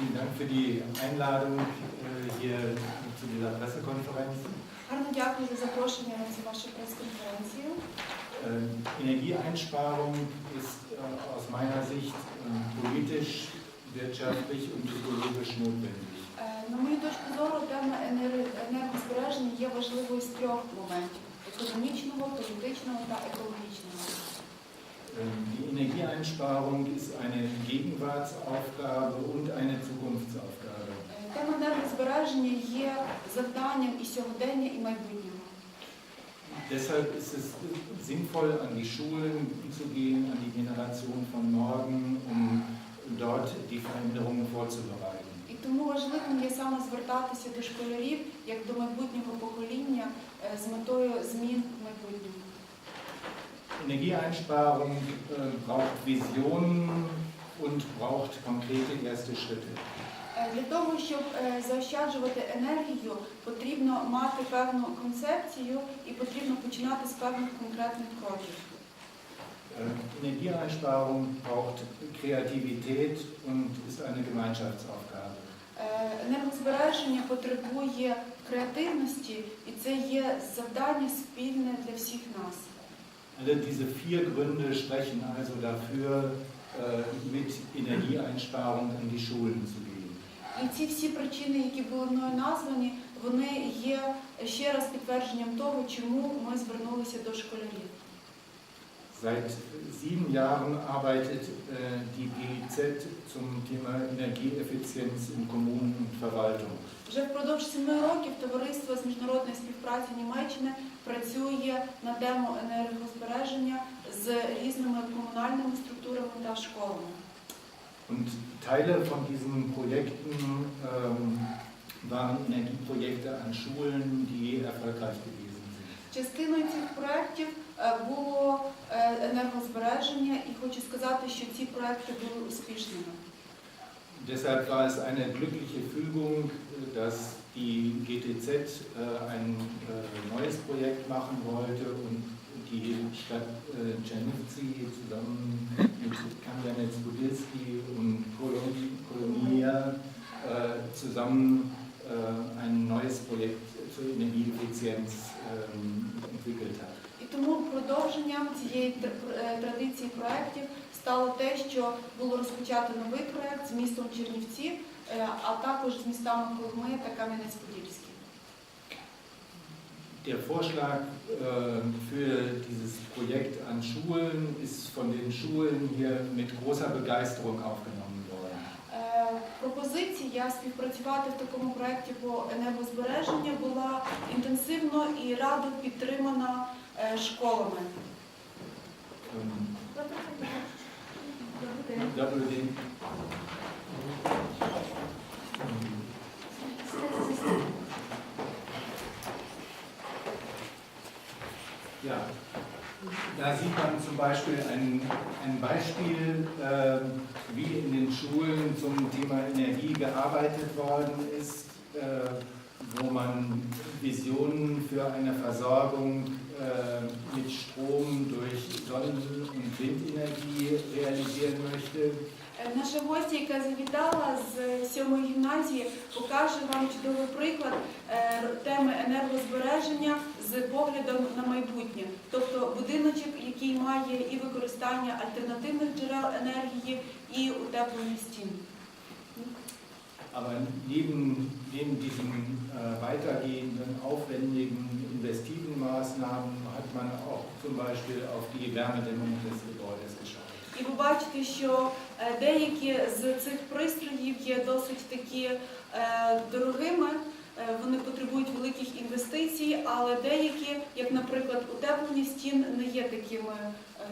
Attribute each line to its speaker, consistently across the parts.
Speaker 1: vielen Dank für die Einladung äh, hier zu dieser Pressekonferenz.
Speaker 2: Гарно дякую за запрошення на цю вашу прес-конференцію.
Speaker 1: Äh, Energieeinsparung ist äh, aus meiner Sicht äh, politisch, wirtschaftlich und ökologisch notwendig.
Speaker 2: Е, На мою точку зору, тема енер- енергозбереження є важливою з трьох моментів: економічного, політичного та екологічного.
Speaker 1: Ähm, Die Energieeinsparung ist eine Gegenwartsaufgabe und eine Zukunftsaufgabe.
Speaker 2: Е, Тема енергозбереження є завданням і сьогодення, і майбутнього.
Speaker 1: Deshalb ist es sinnvoll, an die Schulen zu gehen, an die Generation von morgen, um dort die Veränderungen vorzubereiten.
Speaker 2: І тому важливим є саме звертатися до школярів як до майбутнього покоління е, з метою.
Speaker 1: Energieeinsparung äh, braucht Visionen und braucht konkrete erste Schritte.
Speaker 2: Е, Для того, щоб е, заощаджувати енергію, потрібно мати певну концепцію і потрібно починати з певних конкретних кроків.
Speaker 1: Äh, Energieeinsparung braucht Kreativität und ist eine Gemeinschaftsaufgabe.
Speaker 2: Е, Енергозбереження потребує креативності, і це є завдання спільне для всіх нас.
Speaker 1: Alle diese vier Gründe sprechen also dafür, äh, mit Energieeinsparung an die Schulen zu gehen.
Speaker 2: І ці всі причини, які були мною названі, вони є ще раз підтвердженням того, чому ми звернулися до школярів.
Speaker 1: Seit sieben Jahren arbeitet äh, die GIZ zum Thema Energieeffizienz in Kommunen und Verwaltung.
Speaker 2: Вже впродовж семи років товариство з міжнародної співпраці Німеччини працює на тему енергозбереження з різними комунальними структурами та школами.
Speaker 1: Und Teile von diesen Projekten ähm, waren Energieprojekte an Schulen, die erfolgreich gewesen sind.
Speaker 2: Частиною цих проєктів е, було е, енергозбереження, і хочу сказати, що ці проекти були успішними.
Speaker 1: Deshalb war es eine glückliche Fügung, äh, dass die GTZ äh, ein äh, neues Projekt machen wollte und die Stadt äh, Czernivtsi zusammen
Speaker 2: продовженням цієї е, традиції проєктів стало те, що було розпочато новий проєкт з містом Чернівці, е, а також з містами Коломия та Кам'янець-Подільський.
Speaker 1: Der Vorschlag äh, für dieses Projekt an Schulen ist von den Schulen hier mit großer Begeisterung aufgenommen worden.
Speaker 2: Е, Пропозиція співпрацювати в такому проєкті по енергозбереженню була інтенсивно і радо підтримана школами.
Speaker 1: Ähm, WD. Ja, da sieht man zum Beispiel ein, ein Beispiel, äh, wie in den Schulen zum Thema Energie gearbeitet worden ist, äh, wo man Visionen für eine Versorgung äh, mit Strom durch Sonnen- und Windenergie realisieren möchte.
Speaker 2: Е, Наша гостя, яка завітала з сьомої гімназії, покаже вам чудовий приклад е, теми енергозбереження з поглядом на майбутнє. Тобто будиночок, який має і використання альтернативних джерел енергії, і утеплення стін.
Speaker 1: Aber neben, neben diesen äh, weitergehenden, aufwendigen, investiven Maßnahmen hat man auch zum Beispiel auf die Wärmedämmung des Gebäudes geschaut.
Speaker 2: І ви бачите, що е, деякі з цих пристроїв є досить такі е, дорогими, е, вони потребують великих інвестицій, але деякі, як, наприклад, утеплення стін, не є такими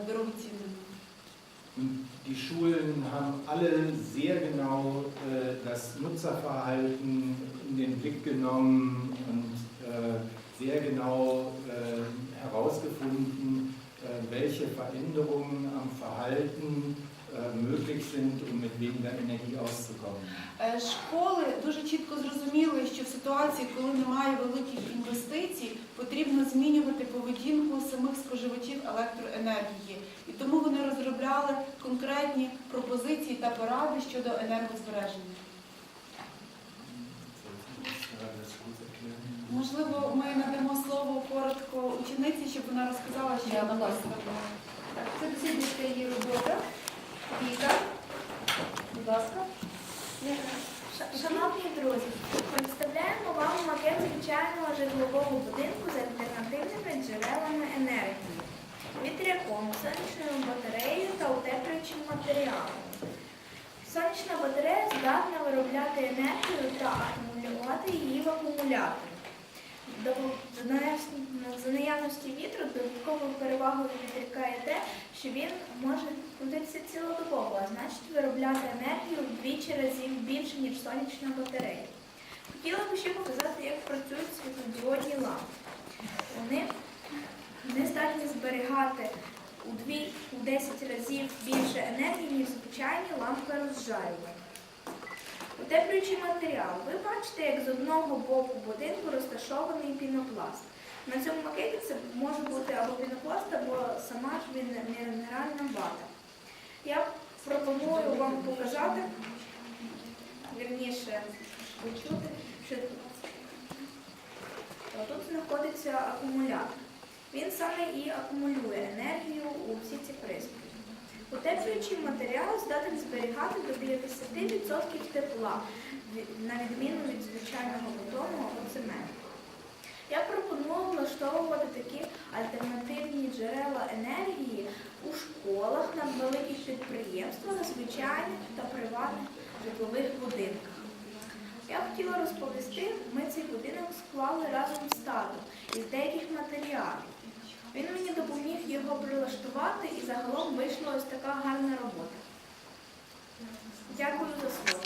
Speaker 2: дорогоцінними.
Speaker 1: Die Schulen haben alle sehr genau äh, das Nutzerverhalten in den Blick genommen und äh, sehr genau äh, herausgefunden, äh, welche Veränderungen am Verhalten möglich sind, um mit weniger Energie auszukommen.
Speaker 2: Школи дуже чітко зрозуміли, що в ситуації, коли немає великих інвестицій, потрібно змінювати поведінку самих споживачів електроенергії. І тому вони розробляли конкретні пропозиції та поради щодо енергозбереження. Можливо, ми надамо слово коротко учениці, щоб вона розказала, що
Speaker 3: Я
Speaker 2: вона
Speaker 3: Так, Це дослідницька її робота. Віка. Будь ласка.
Speaker 4: Шановні друзі, представляємо вам макет звичайного житлового будинку з альтернативними джерелами енергії, вітряком, сонячною батареєю та утеплюючим матеріалом. Сонячна батарея здатна виробляти енергію та акумулювати її в акумулятор. За наявності вітру додатковою перевагою вітряка є те, що він може крутитися цілодобово, а значить виробляти енергію вдвічі разів більше, ніж сонячна батарея. Хотіла б ще показати, як працюють світлодіодні лампи. Вони, вони здатні зберігати у 2 у 10 разів більше енергії, ніж звичайні лампи розжарювання. Утеплюючий матеріал. Ви бачите, як з одного боку будинку розташований пінопласт. На цьому макеті це може бути або пінопласт, або сама ж він мінеральна вата. Я пропоную вам показати, вірніше почути, що тут знаходиться акумулятор. Він саме і акумулює енергію у всі ці пристрої. Утеплюючий матеріал здатен зберігати до 50% тепла, на відміну від звичайного бетону або цементу. Я пропоную влаштовувати такі альтернативні джерела енергії у школах, на великих підприємствах, звичайних та приватних житлових будинках. Я хотіла розповісти, ми цей будинок склали разом з татом із деяких матеріалів. Він мені допоміг його прилаштувати і загалом вийшла ось така гарна робота. Дякую за слово.